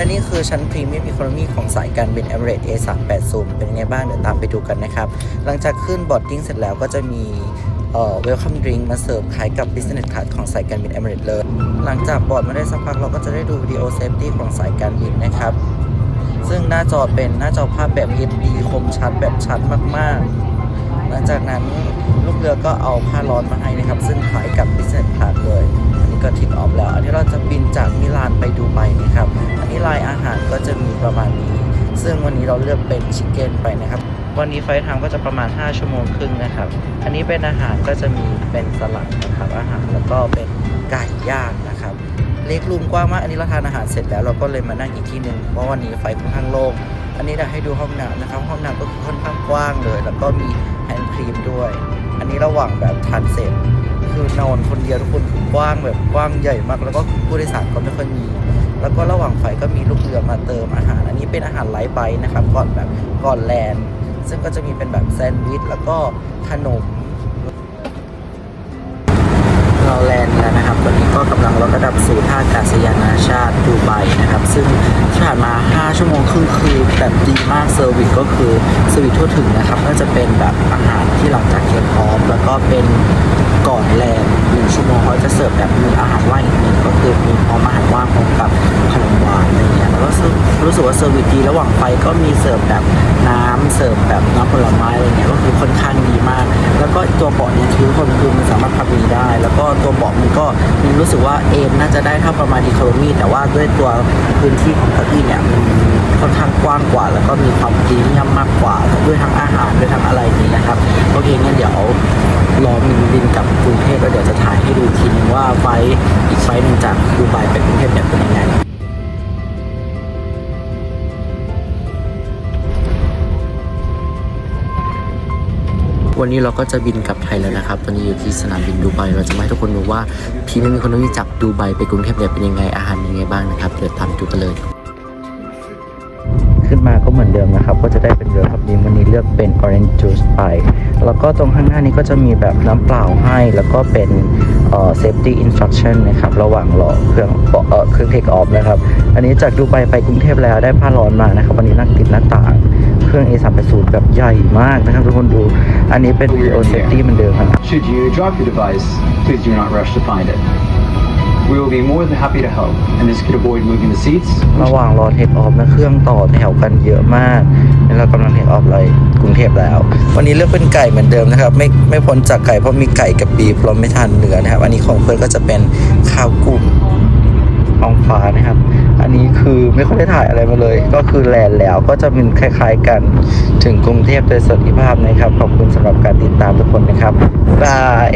และนี่คือชั้นพรีเมียมอีโคโนมีของสายการบิน Emirates A380 เป็นยังไงบ้างเดี๋ยวตามไปดูกันนะครับ หลังจากขึ้นบอร์ดดิ้งเสร็จแล้วก็จะมีเอ่อ welcome drink มาเสิร์ฟคล้ายกับ business class ของสายการบิน Emirates เลย หลังจากบอร์ดมาได้สักพักเราก็จะได้ดูวิดีโอเซฟตี้ของสายการบินนะครับ ซึ่งหน้าจอเป็นหน้าจอภาพแบบ HD คมชัดแบบชัดมากๆ หลังจากนั้นลูกเรือก็เอาผ้าร้อนมาให้นะครับ ซึ่งคล้ายกับ business class เลย ก็ทิกออฟแล้ว อันนี้เราจะบินจากมิลานไปดูไบนะครับ อันนี้ลายอาหารก็จะมีประมาณนี้ ซึ่งวันนี้เราเลือกเป็นชิคเก้นไปนะครับ วันนี้ไฟล์ไทม์ก็จะประมาณ 5 ชั่วโมงครึ่งนะครับ อันนี้เป็นอาหารก็จะมีเป็นสลัดนะครับ อาหารแล้วก็เป็นไก่ย่างนะครับ เล็กรูมกว้างมาก อันนี้เราทานอาหารเสร็จแล้วเราก็เลยมานั่งอีกที่หนึ่งเพราะวันนี้ไฟค่อนข้างโล่ง อันนี้เราให้ดูห้องน้ำนะครับ ห้องน้ำก็คือค่อนข้างกว้างเลย แล้วก็มีแฮนด์ครีมด้วย อันนี้ระหว่างแบบทานเสร็จ คือนอนคนเดียวทุกคนกว้างแบบกว้างใหญ่มาก แล้วก็ผู้โดยสารก็ไม่ค่อยมี แล้วก็ระหว่างไฟก็มีลูกเรือมาเติมอาหาร อันนี้เป็นอาหารไลท์ไบต์นะครับก่อนแบบก่อนแลนด์ซึ่งก็จะมีเป็นแบบแซนด์วิชแล้วก็ขนมเราแลนด์แล้วนะครับตอนนี้ ก็กำลังลดระดับสู่ท่าอากาศยานนาชาติดูไบนะครับ ซึ่งที่ผ่านมา 5 ชั่วโมงครึ่งคือแบบดีมากเซอร์วิสก็คือเซอร์วิสทั่วถึงนะครับก็จะเป็นแบบอาหารที่หลังจากเทคออฟแล้วก็เป็นก่อนแลนหนึ่งชั่วโมงเขาจะเสิร์ฟแบบมีอาหารว่างอีกหนึ่งก็คือมีพร้อมอาหารว่างพร้อมกับขนมหวานอะไรเงี้ยแล้วก็รู้สึกว่าเซอร์วิสดีระหว่างไฟก็มีเสิร์ฟแบบน้ำเสิร์ฟแบบน้ำผลไม้อะไรเงี้ยก็คือค่อนข้างดี แล้วก็ตัวเบาะเนี่ยคือคนคือมันสามารถพับมีได้ แล้วก็ตัวเบาะมันก็มีรู้สึกว่าเอนน่าจะได้เท่าประมาณอีคโนมีแต่ว่าด้วยตัวพื้นที่ของเก้าอี้เนี่ยมันค่อนข้างกว้างกว่า แล้วก็มีความพรีเมียมมากกว่าด้วยทั้งอาหารด้วยทั้งอะไรนี้นะครับโอเคงั้นเดี๋ยวรอมินบินกลับกรุงเทพแล้วเดี๋ยวจะถ่ายให้ดูทีนึงว่าไฟอีกไฟหนึ่งจากดูไบไปกรุงเทพเนี่ยเป็นยังไง วันนี้เราก็จะบินกลับไทยแล้วนะครับ ตอนนี้อยู่ที่สนามบินดูไบ เราจะมาให้ทุกคนดูว่าพีไม่มีคนที่จากดูไบไปกรุงเทพเนี่ยเป็นยังไง อาหารยังไงบ้างนะครับ เดี๋ยวตามดูกันเลย ขึ้นมาก็เหมือนเดิมนะครับ ก็จะได้เป็นเรือครับนี้วันนี้เลือกเป็น orange juice ไป แล้วก็ตรงข้างหน้านี้ก็จะมีแบบน้ำเปล่าให้ แล้วก็เป็นเอ่อ safety instruction นะครับระหว่างรอเครื่องเอ่อเครื่อง take off นะครับ อันนี้จากดูไบไปกรุงเทพแล้วได้ผ้าร้อนมานะครับ วันนี้นั่งติดหน้าต่าง เครื่อง A380 แบบใหญ่มากนะครับทุกคนดู อันนี้เป็น video safety เหมือนเดิมครับ Should you drop your device, please do not rush to find it. We will be more than happy to help, and this could avoid moving the seats. ระหว่างรอเทคออฟนะเครื่องต่อแถวกันเยอะมากแล้วเรากำลังเทคออฟเลยกรุงเทพแล้ว วันนี้เลือกเป็นไก่เหมือนเดิมนะครับ ไม่ไม่พ้นจากไก่เพราะมีไก่กับบีฟเราไม่ทานเนื้อนะครับ อันนี้ของเพื่อนก็จะเป็นข้าวกุ้งท้องฟ้านะครับ อันนี้คือ ไม่ค่อยได้ถ่ายอะไรมาเลย ก็คือแลนด์แล้วก็จะเป็นคล้าย ๆ กันถึงกรุงเทพโดยสวัสดิภาพนะครับ ขอบคุณสำหรับการติดตามทุกคนนะครับบาย